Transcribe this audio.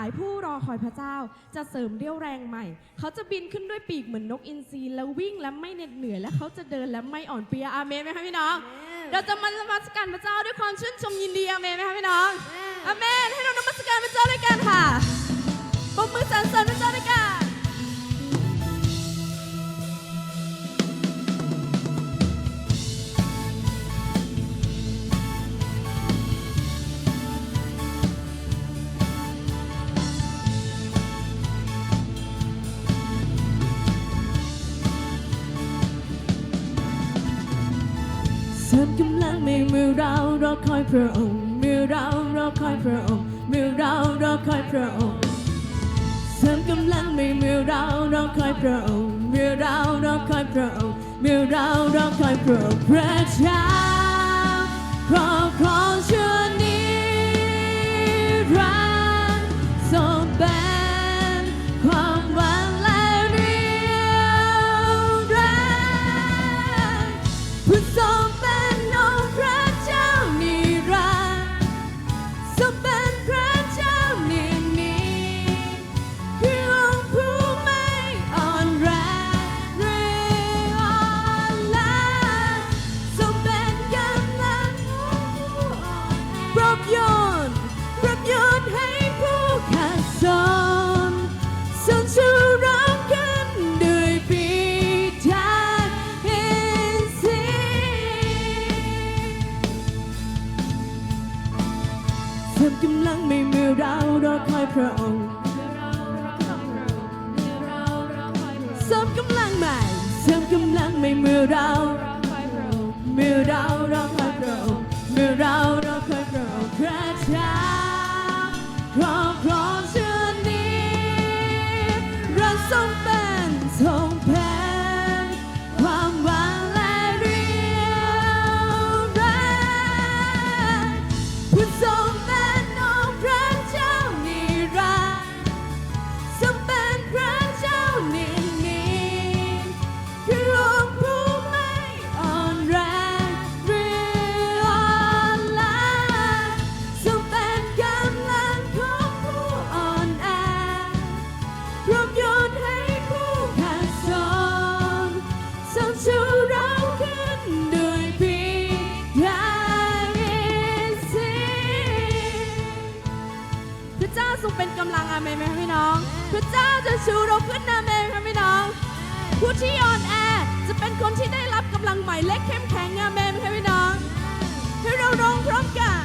ายผู้รอคอยพระเจ้า จะเสริมเรี่ยวแรงใหม่ เขาจะบินขึ้นด้วยปีกเหมือนนกอินทรีแล้ววิ่งและไม่เหน็ดเหนื่อยและเขาจะเดินและไม่อ่อนเพลียอาเมนไหมคะพี่น้อง เราจะมานมัสการพระเจ้าด้วยความชื่นชมยินดีอาเมนไหมคะพี่น้องอาเมนให้เรานมัสการ ริมกำลังในมือเรารอคอยพระองค์มือเรารอคอยพระองค์มือเรารอคอยพระองค์เสริมกำลังในมือเรารอคอยพระองค์มือเรารอคอยพระองค์มือเรารอคอยพระองค์พระเจ้าครอบครอ มกำลังในมือเรารอคอยพระองค์เสริมกำลังใหม่เสริมกำลังในมือเรามื่อเรารอคอยพระองค์เมื่อเรารอคอยพระองค์พระเจ้าครอบครองเชื่อนี้เราทรงเป็นทรง พระเจ้าจะชูเราขึ้นอาเมนค่ะพี่น้อง ผู้ที่อ่อนแอจะเป็นคนที่ได้รับกำลังใหม่และเข้มแข็งอาเมนค่ะพี่น้อง ให้เราร้องพร้อมกัน